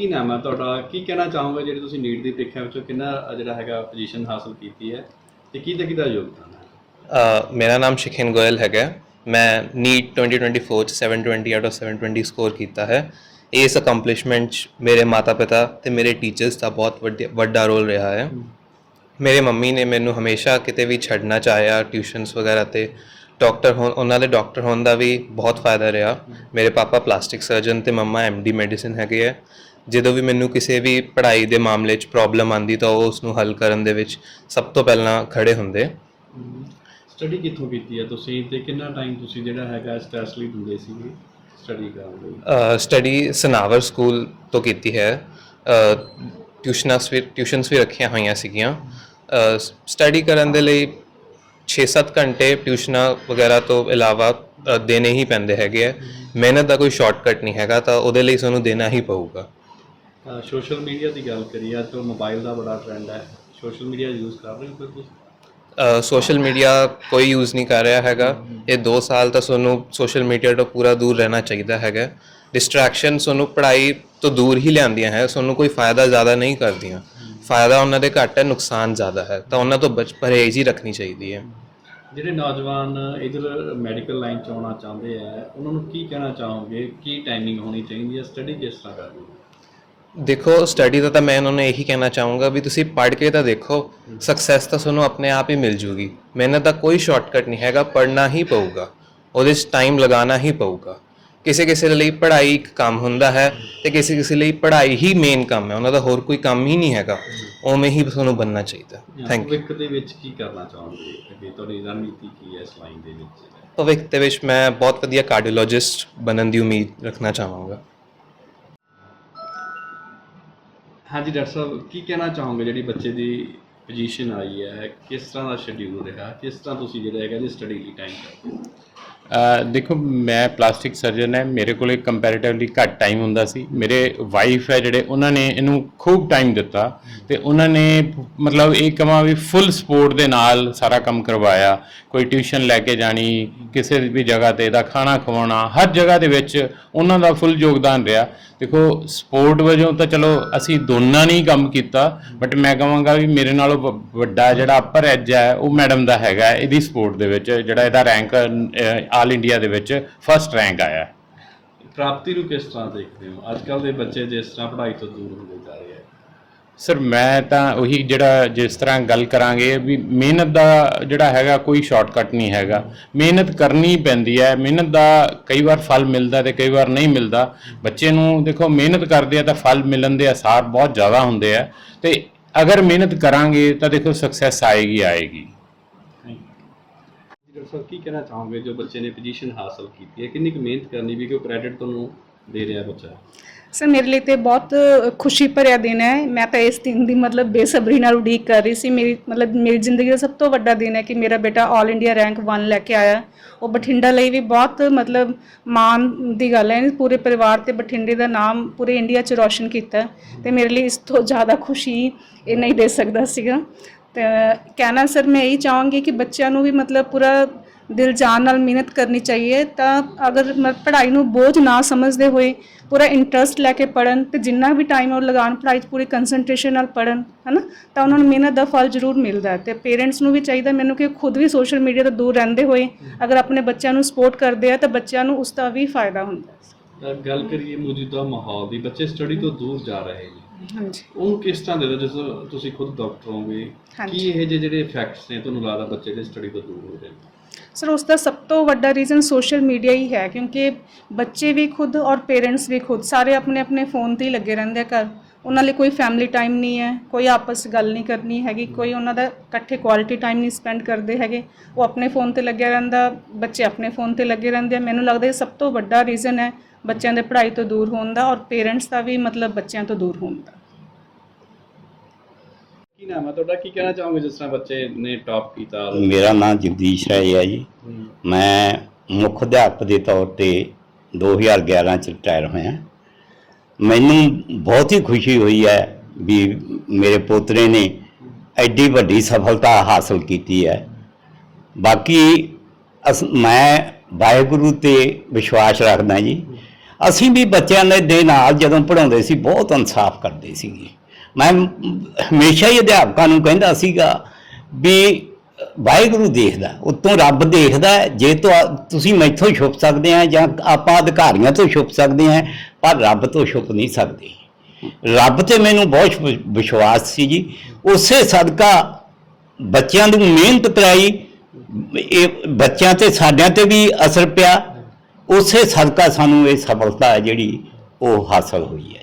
ਕੀ ਨਾਮ ਹੈ ਤੁਹਾਡਾ? ਕੀ ਕਹਿਣਾ ਚਾਹੋਗੇ ਜਿਹੜੀ ਤੁਸੀਂ ਨੀਟ ਦੀ ਪ੍ਰੀਖਿਆ ਵਿੱਚੋਂ ਕਿੰਨਾ ਜਿਹੜਾ ਹੈਗਾ ਪੋਜੀਸ਼ਨ ਹਾਸਲ ਕੀਤੀ ਹੈ ਤੇ ਕਿਹਦਾ ਕਿਹਦਾ ਯੋਗਦਾਨ ਹੈ? ਮੇਰਾ ਨਾਮ ਸ਼ਿਖਿਨ ਗੋਇਲ ਹੈਗਾ। ਮੈਂ ਨੀਟ 2024 ਚ 720 ਆਊਟ ਆਫ 720 ਸਕੋਰ ਕੀਤਾ ਹੈ। ਇਸ ਅਕੰਪਲਿਸ਼ਮੈਂਟ ਮੇਰੇ ਮਾਤਾ-ਪਿਤਾ ਤੇ ਮੇਰੇ ਟੀਚਰਸ ਦਾ ਬਹੁਤ ਵੱਡੀ- ਵੱਡਾ ਰੋਲ ਰਿਹਾ ਹੈ। ਮੇਰੇ ਮੰਮੀ ਨੇ ਮੈਨੂੰ ਹਮੇਸ਼ਾ ਕਿਤੇ ਵੀ ਛੱਡਣਾ ਚਾਹਿਆ ਟਿਊਸ਼ਨਸ ਵਗੈਰਾ ਤੇ ਡਾਕਟਰ ਹੋਣ ਉਹਨਾਂ ਦੇ ਡਾਕਟਰ ਹੋਣ ਦਾ ਵੀ ਬਹੁਤ ਫਾਇਦਾ ਰਿਹਾ। ਮੇਰੇ ਪਾਪਾ ਪਲਾਸਟਿਕ ਸਰਜਨ ਤੇ ਮੰਮਾ ਐਮਡੀ ਮੈਡੀਸਿਨ ਹੈਗੇ ਹੈ। ਜਦੋਂ ਵੀ ਮੈਨੂੰ ਕਿਸੇ ਵੀ ਪੜ੍ਹਾਈ ਦੇ ਮਾਮਲੇ 'ਚ ਪ੍ਰੋਬਲਮ ਆਂਦੀ ਤਾਂ ਉਹ ਉਸ ਨੂੰ ਹੱਲ ਕਰਨ ਦੇ ਵਿੱਚ ਸਭ ਤੋਂ ਪਹਿਲਾਂ ਖੜੇ ਹੁੰਦੇ। ਸਟੱਡੀ ਕਿੱਥੋਂ ਕੀਤੀ ਹੈ ਤੁਸੀਂ ਤੇ ਕਿੰਨਾ ਟਾਈਮ ਤੁਸੀਂ ਜਿਹੜਾ ਹੈਗਾ ਸਟ੍ਰੈਸ ਲਈ ਦਿੰਦੇ ਸੀਗੇ ਸਟੱਡੀ ਕਰਨ ਲਈ? ਸਟੱਡੀ ਸਨਾਵਰ ਸਕੂਲ ਤੋਂ ਕੀਤੀ ਹੈ। ਅ, ਟਿਊਸ਼ਨਸ ਵੀ ਟਿਊਸ਼ਨਸ ਵੀ ਰੱਖੀਆਂ ਹੋਈਆਂ ਸੀਗੀਆਂ। ਸਟੱਡੀ ਕਰਨ ਦੇ ਲਈ 6-7 ਘੰਟੇ ਟਿਊਸ਼ਨਾਂ ਵਗੈਰਾ ਤੋਂ ਇਲਾਵਾ ਅ, ਦੇਣੇ ਹੀ ਪੈਂਦੇ ਹੈਗੇ ਆ ਮਿਹਨਤ ਦਾ ਕੋਈ ਸ਼ਾਰਟਕਟ ਨਹੀਂ ਹੈਗਾ ਤਾਂ ਉਹਦੇ ਲਈ ਸਾਨੂੰ ਦੇਣਾ ਹੀ ਪਊਗਾ। ਸੋਸ਼ਲ ਮੀਡੀਆ ਦੀ ਗੱਲ ਕਰੀਏ ਅੱਜ ਕੱਲ੍ਹ ਮੋਬਾਈਲ ਦਾ ਬੜਾ ਟ੍ਰੈਂਡ ਹੈ। ਸੋਸ਼ਲ ਮੀਡੀਆ ਯੂਜ਼ ਕਰ ਰਹੇ ਹੋ ਫਿਰ ਤੁਸੀਂ? ਸੋਸ਼ਲ ਮੀਡੀਆ ਕੋਈ ਯੂਜ਼ ਨਹੀਂ ਕਰ ਰਿਹਾ ਹੈਗਾ। ਇਹ 2 ਸਾਲ ਤਾਂ ਸਾਨੂੰ ਸੋਸ਼ਲ ਮੀਡੀਆ ਤੋਂ ਪੂਰਾ ਦੂਰ ਰਹਿਣਾ ਚਾਹੀਦਾ ਹੈਗਾ। ਡਿਸਟਰੈਕਸ਼ਨ ਸਾਨੂੰ ਪੜ੍ਹਾਈ ਤੋਂ ਦੂਰ ਹੀ ਲਿਆਉਂਦੀਆਂ ਹੈ। ਸਾਨੂੰ ਕੋਈ ਫਾਇਦਾ ਜ਼ਿਆਦਾ ਨਹੀਂ ਕਰਦੀਆਂ। ਫਾਇਦਾ ਉਹਨਾਂ ਦੇ ਘੱਟ ਹੈ ਨੁਕਸਾਨ ਜ਼ਿਆਦਾ ਹੈ। ਤਾਂ ਉਹਨਾਂ ਤੋਂ ਬਚ ਪਰਹੇਜ਼ ਹੀ ਰੱਖਣੀ ਚਾਹੀਦੀ ਹੈ। ਜਿਹੜੇ ਨੌਜਵਾਨ ਇਧਰ ਮੈਡੀਕਲ ਲਾਈਨ ਚ ਆਉਣਾ ਚਾਹੁੰਦੇ ਆ ਉਹਨਾਂ ਨੂੰ ਕੀ ਕਹਿਣਾ ਚਾਹੋਗੇ? ਕੀ ਟਾਈਮਿੰਗ ਹੋਣੀ ਚਾਹੀਦੀ ਹੈ? ਸਟੱਡੀ ਕਿਸ ਤਰ੍ਹਾਂ ਕਰਨੀ ਦੇਖੋ ਸਟੱਡੀ ਦਾ ਤਾਂ ਮੈਂ ਉਹਨਾਂ ਨੂੰ ਇਹੀ ਕਹਿਣਾ ਚਾਹੂੰਗਾ ਵੀ ਤੁਸੀਂ ਪੜ੍ਹ ਕੇ ਤਾਂ ਦੇਖੋ ਸਕਸੈਸ ਤਾਂ ਤੁਹਾਨੂੰ ਆਪਣੇ ਆਪ ਹੀ ਮਿਲ ਜੂਗੀ। ਮਿਹਨਤ ਦਾ ਕੋਈ ਸ਼ਾਰਟਕਟ ਨਹੀਂ ਹੈਗਾ ਪੜ੍ਹਨਾ ਹੀ ਪਊਗਾ। ਉਹਦੇ 'ਚ ਟਾਈਮ ਲਗਾਉਣਾ ਹੀ ਪਊਗਾ। ਕਿਸੇ ਕਿਸੇ ਲਈ ਪੜ੍ਹਾਈ ਇੱਕ ਕੰਮ ਹੁੰਦਾ ਹੈ ਤੇ ਕਿਸੇ ਕਿਸੇ ਲਈ ਪੜ੍ਹਾਈ ਹੀ ਮੇਨ ਕੰਮ ਹੈ। ਉਹਨਾਂ ਦਾ ਹੋਰ ਕੋਈ ਕੰਮ ਹੀ ਨਹੀਂ ਹੈਗਾ। ਉਵੇਂ ਹੀ ਤੁਹਾਨੂੰ ਬੰਨਣਾ ਚਾਹੀਦਾ। ਥੈਂਕ ਯੂ ਭਵਿੱਖ ਦੇ ਵਿੱਚ ਕੀ ਕਰਨਾ ਚਾਹੋਗੇ? ਅੱਗੇ ਤੁਹਾਡੀ ਰਣਨੀਤੀ ਕੀ ਹੈ ਇਸ ਲਾਈਨ ਦੇ ਵਿੱਚ? ਭਵਿੱਖ ਦੇ ਵਿੱਚ ਮੈਂ ਬਹੁਤ ਵਧੀਆ ਕਾਰਡੀਓਲੋਜਿਸਟ ਬਣਨ ਦੀ ਉਮੀਦ ਰੱਖਣਾ ਚਾਹਾਂਗਾ। ਹਾਂਜੀ, ਡਾਕਟਰ ਸਾਹਿਬ, ਕੀ ਕਹਿਣਾ ਚਾਹੋਗੇ ਜਿਹੜੀ ਬੱਚੇ ਦੀ ਪੋਜੀਸ਼ਨ ਆਈ ਹੈ? ਕਿਸ ਤਰ੍ਹਾਂ ਦਾ ਸ਼ਡਿਊਲ ਰਿਹਾ? ਕਿਸ ਤਰ੍ਹਾਂ ਤੁਸੀਂ ਜਿਹੜਾ ਹੈਗਾ ਇਹਦੀ ਸਟੱਡੀ ਲਈ ਟਾਈਮ ਕਰਦੇ ਦੇਖੋ, ਮੈਂ ਪਲਾਸਟਿਕ ਸਰਜਨ ਹੈ, ਮੇਰੇ ਕੋਲੇ ਕੰਪੈਰੀਟਿਵਲੀ ਘੱਟ ਟਾਈਮ ਹੁੰਦਾ ਸੀ। ਮੇਰੇ ਵਾਈਫ ਹੈ ਜਿਹੜੇ, ਉਹਨਾਂ ਨੇ ਇਹਨੂੰ ਖੂਬ ਟਾਈਮ ਦਿੱਤਾ ਤੇ ਉਹਨਾਂ ਨੇ ਮਤਲਬ ਇਹ ਕਮਾਂ ਵੀ ਫੁੱਲ ਸਪੋਰਟ ਦੇ ਨਾਲ ਸਾਰਾ ਕੰਮ ਕਰਵਾਇਆ। ਕੋਈ ਟਿਊਸ਼ਨ ਲੈ ਕੇ ਜਾਣੀ, ਕਿਸੇ ਵੀ ਜਗ੍ਹਾ ਤੇ ਇਹਦਾ ਖਾਣਾ ਖਵਾਉਣਾ, ਹਰ ਜਗ੍ਹਾ ਦੇ ਵਿੱਚ ਉਹਨਾਂ ਦਾ ਫੁੱਲ ਯੋਗਦਾਨ ਰਿਹਾ। ਦੇਖੋ ਸਪੋਰਟ ਵਜੋਂ ਤਾਂ ਚਲੋ ਅਸੀਂ ਦੋਨਾਂ ਨੇ ਹੀ ਕੰਮ ਕੀਤਾ ਬਟ ਮੈਂ ਕਹਾਂਗਾ ਵੀ ਮੇਰੇ ਨਾਲੋਂ ਵ- ਵੱਡਾ ਜਿਹੜਾ ਅਪਰ ਐਜ ਹੈ, ਉਹ ਮੈਡਮ ਦਾ ਹੈਗਾ ਇਹਦੀ ਸਪੋਰਟ ਦੇ ਵਿੱਚ, ਜਿਹੜਾ ਇਹਦਾ ਰੈਂਕ ਆਲ ਇੰਡੀਆ ਦੇ ਵਿੱਚ ਫਸਟ ਰੈਂਕ ਆਇਆ। ਹੈ। ਪ੍ਰਾਪਤੀ ਨੂੰ ਕਿਸ ਤਰ੍ਹਾਂ ਦੇਖਦੇ ਹੋ? ਅੱਜ ਕੱਲ ਦੇ ਬੱਚੇ ਜਿਸ ਤਰ੍ਹਾਂ ਪੜ੍ਹਾਈ ਤੋਂ ਦੂਰ ਹੁੰਦੇ ਜਾ ਰਹੇ ਆ। ਸਰ ਮੈਂ ਤਾਂ ਉਹੀ ਜਿਹੜਾ ਜਿਸ ਤਰ੍ਹਾਂ ਗੱਲ ਕਰਾਂਗੇ ਵੀ ਮਿਹਨਤ ਦਾ ਜਿਹੜਾ ਹੈਗਾ ਕੋਈ ਸ਼ਾਰਟਕਟ ਨਹੀਂ ਹੈਗਾ। ਮਿਹਨਤ ਕਰਨੀ ਪੈਂਦੀ ਹੈ। ਮਿਹਨਤ ਦਾ ਕਈ ਵਾਰ ਫਲ ਮਿਲਦਾ ਤੇ ਕਈ ਵਾਰ ਨਹੀਂ ਮਿਲਦਾ। ਬੱਚੇ ਨੂੰ ਦੇਖੋ ਮਿਹਨਤ ਕਰਦੇ ਆ ਤਾਂ ਫਲ ਮਿਲਣ ਦੇ ਆਸਾਰ ਬਹੁਤ ਜ਼ਿਆਦਾ ਹੁੰਦੇ ਆ। ਤੇ ਅਗਰ ਮਿਹਨਤ ਕਰਾਂਗੇ ਤਾਂ ਦੇਖੋ ਸਕਸੈਸ ਆਏਗੀ ਆਏਗੀ। ਡਾਕਟਰ ਕੀ ਕਹਿਣਾ ਚਾਹੋਗੇ ਜੋ ਬੱਚੇ ਨੇ ਪੋਜੀਸ਼ਨ ਹਾਸਲ ਕੀਤੀ ਹੈ? ਕਿੰਨੀ ਕੁ ਮਿਹਨਤ ਕਰਨੀ ਵੀ ਕਿ ਉਹ ਕ੍ਰੈਡਿਟ ਤੁਹਾਨੂੰ ਦੇ ਰਿਹਾ ਬੱਚਾ? ਸਰ, ਮੇਰੇ ਲਈ ਤੇ ਬਹੁਤ ਖੁਸ਼ੀ ਭਰਿਆ ਦਿਨ ਹੈ। ਮੈਂ ਤਾਂ ਇਸ ਦਿਨ ਦੀ ਮਤਲਬ ਬੇਸਬਰੀ ਨਾਲ ਉਡੀਕ ਕਰ ਰਹੀ ਸੀ। ਮੇਰੀ ਮਤਲਬ ਮੇਰੀ ਜ਼ਿੰਦਗੀ ਦਾ ਸਭ ਤੋਂ ਵੱਡਾ ਦਿਨ ਹੈ ਕਿ ਮੇਰਾ ਬੇਟਾ 올 ਇੰਡੀਆ ਰੈਂਕ 1 ਲੈ ਕੇ ਆਇਆ। ਉਹ ਬਠਿੰਡਾ ਲਈ ਵੀ ਬਹੁਤ ਮਤਲਬ ਮਾਣ ਦੀ ਗੱਲ ਹੈ। ਪੂਰੇ ਪਰਿਵਾਰ ਤੇ ਬਠਿੰਡੇ ਦਾ ਨਾਮ ਪੂਰੇ ਇੰਡੀਆ 'ਚ ਰੌਸ਼ਨ ਕੀਤਾ। ਤੇ ਮੇਰੇ ਲਈ ਇਸ ਤੋਂ ਜ਼ਿਆਦਾ ਖੁਸ਼ੀ ਇਹ ਨਹੀਂ ਦੇ ਸਕਦਾ ਸੀਗਾ। ਤੇ ਕਹਿਣਾ ਸਰ ਮੈਂ ਇਹੀ ਚਾਹਾਂਗੀ ਕਿ ਬੱਚਿਆਂ ਨੂੰ ਵੀ ਮਤਲਬ ਪੂਰਾ ਦਿਲ ਜਾਨ ਨਾਲ ਮਿਹਨਤ ਕਰਨੀ ਚਾਹੀਏ ਤਾਂ ਅਗਰ ਮ- ਪੜ੍ਹਾਈ ਨੂੰ ਬੋਝ ਨਾ ਸਮਝਦੇ ਹੋਏ ਪੂਰਾ ਇੰਟਰਸਟ ਲੈ ਕੇ ਪੜਨ ਤੇ ਜਿੰਨਾ ਵੀ ਟਾਈਮ ਉਹ ਲਗਾਉਣ, ਪੜ੍ਹਾਈ 'ਚ ਪੂਰੀ ਕੰਸੰਟਰੇਸ਼ਨ ਨਾਲ ਪੜਨ ਹਨਾ? ਤਾਂ ਉਹਨਾਂ ਨੂੰ ਮਿਹਨਤ ਦਾ ਫਲ ਜ਼ਰੂਰ ਮਿਲਦਾ ਹੈ ਤੇ ਪੇਰੈਂਟਸ ਨੂੰ ਵੀ ਚਾਹੀਦਾ ਮੈਨੂੰ ਕਿ ਖੁਦ ਵੀ ਸੋਸ਼ਲ ਮੀਡੀਆ ਤੋਂ ਦੂਰ ਰਹਿੰਦੇ ਹੋਏ ਅਗਰ ਆਪਣੇ ਬੱਚਿਆਂ ਨੂੰ ਸਪੋਰਟ ਕਰਦੇ ਆ ਤਾਂ ਬੱਚਿਆਂ ਨੂੰ ਉਸ ਦਾ ਵੀ ਫਾਇਦਾ ਹੁੰਦਾ ਗੱਲ ਕਰੀਏ ਮੌਜੂਦਾ ਮਾਹੌਲ ਦੀ, ਬੱਚੇ ਸਟੱਡੀ ਤੋਂ ਦੂਰ ਜਾ ਰਹੇ ਨੇ। ਹਾਂਜੀ। ਉਹਨੂੰ ਕਿਸ ਤਰ੍ਹਾਂ ਦੇ ਦੋ ਜਿਸ ਤੁਸੀਂ ਖੁਦ ਡਾਕਟਰ ਹੋਗੇ। ਕੀ ਇਹ ਜਿਹੇ ਜਿਹੜੇ ਇਫੈਕਟਸ ਨੇ ਤੁਹਾਨੂੰ ਲੱਗਦਾ ਬੱਚੇ ਦੇ ਸਟੱਡੀ ਤੋਂ ਦੂਰ ਹੋ ਰਹੇ ਨੇ? ਸਰ ਉਸ ਦਾ ਸਭ ਤੋਂ ਵੱਡਾ ਰੀਜ਼ਨ ਸੋਸ਼ਲ ਮੀਡੀਆ ਹੀ ਹੈ ਕਿਉਂਕਿ ਬੱਚੇ ਵੀ ਖੁਦ ਔਰ ਪੇਰੈਂਟਸ ਵੀ ਖੁਦ ਸਾਰੇ ਆਪਣੇ ਆਪਣੇ ਫੋਨ ਤੇ ਹੀ ਲੱਗੇ ਰਹਿੰਦੇ ਆ ਘਰ। ਉਹਨਾਂ ਲਈ ਕੋਈ ਫੈਮਿਲੀ ਟਾਈਮ ਨਹੀਂ ਹੈ ਕੋਈ ਆਪਸ ਗੱਲ ਨਹੀਂ ਕਰਨੀ ਹੈਗੀ ਕੋਈ ਉਹਨਾਂ ਦਾ ਇਕੱਠੇ ਕੁਆਲਿਟੀ ਟਾਈਮ ਨਹੀਂ ਸਪੈਂਡ ਕਰਦੇ ਹੈਗੇ। ਉਹ ਆਪਣੇ ਫੋਨ ਤੇ ਲੱਗਿਆ ਰਹਿੰਦਾ ਬੱਚੇ ਆਪਣੇ ਫੋਨ ਤੇ ਲੱਗੇ ਰਹਿੰਦੇ ਆ। ਮੈਨੂੰ ਲੱਗਦਾ ਇਹ ਸਭ ਤੋਂ ਵੱਡਾ ਰੀਜ਼ਨ ਹੈ ਬੱਚਿਆਂ ਦੇ ਪੜ੍ਹਾਈ ਤੋਂ ਦੂਰ ਹੋਣ ਦਾ ਔਰ ਪੇਰੈਂਟਸ ਦਾ ਵੀ ਮਤਲਬ ਬੱਚਿਆਂ ਤੋਂ ਦੂਰ ਹੋਣ ਦਾ। ਕੀ ਨਾਮ ਹੈ ਤੁਹਾਡਾ? ਕੀ ਕਹਿਣਾ ਚਾਹੋਗੇ ਜਿਸ ਤਰ੍ਹਾਂ ਬੱਚੇ ਨੇ ਟੌਪ ਕੀਤਾ? ਮੇਰਾ ਨਾਮ ਜਗਦੀਸ਼ ਰਾਏ ਹੈ ਜੀ। ਮੈਂ ਮੁੱਖ ਅਧਿਆਪਕ ਦੇ ਤੌਰ ਤੇ 2011 ਚ ਰਿਟਾਇਰ ਹੋਇਆ। ਮੈਨੂੰ ਬਹੁਤ ਹੀ ਖੁਸ਼ੀ ਹੋਈ ਹੈ ਵੀ ਮੇਰੇ ਪੋਤਰੇ ਨੇ ਐਡੀ ਵੱਡੀ ਸਫਲਤਾ ਹਾਸਲ ਕੀਤੀ ਹੈ। ਬਾਕੀ ਅਸ, ਮੈਂ ਵਾਹਿਗੁਰੂ ਤੇ ਵਿਸ਼ਵਾਸ ਰੱਖਦਾ ਜੀ। ਅਸੀਂ ਵੀ ਬੱਚਿਆਂ ਦੇ ਦੇ ਨਾਲ ਜਦੋਂ ਪੜਾਉਂਦੇ ਸੀ, ਬਹੁਤ ਇਨਸਾਫ ਕਰਦੇ ਸੀਗੇ। ਮੈਂ ਹਮੇਸ਼ਾ ਹੀ ਅਧਿਆਪਕਾਂ ਨੂੰ ਕਹਿੰਦਾ ਸੀਗਾ ਵੀ ਵਾਹਿਗੁਰੂ ਦੇਖਦਾ, ਉਤੋਂ ਰੱਬ ਦੇਖਦਾ ਜੇ ਤੁਹਾ- ਤੁਸੀਂ ਮੈਥੋਂ ਛੁਪ ਸਕਦੇ ਆ ਜਾਂ ਆਪਾਂ ਅਧਿਕਾਰੀਆਂ ਤੋਂ ਛੁਪ ਸਕਦੇ ਆ, ਪਰ ਰੱਬ ਤੋਂ ਛੁਪ ਨਹੀਂ ਸਕਦੇ। ਰੱਬ ਤੇ ਮੈਨੂੰ ਬਹੁਤ ਵਿਸ਼ਵਾਸ ਸੀ ਜੀ। ਉਸੇ ਸਦਕਾ ਬੱਚਿਆਂ ਨੂੰ ਮਿਹਨਤ ਕਰਾਈ, ਇਹ ਬੱਚਿਆਂ ਤੇ ਸਾਡਿਆਂ ਤੇ ਵੀ ਅਸਰ ਪਿਆ। ਉਸੇ ਸਦਕਾ ਸਾਨੂੰ ਇਹ ਸਫਲਤਾ ਹੈ ਜਿਹੜੀ ਉਹ ਹਾਸਲ ਹੋਈ ਹੈ।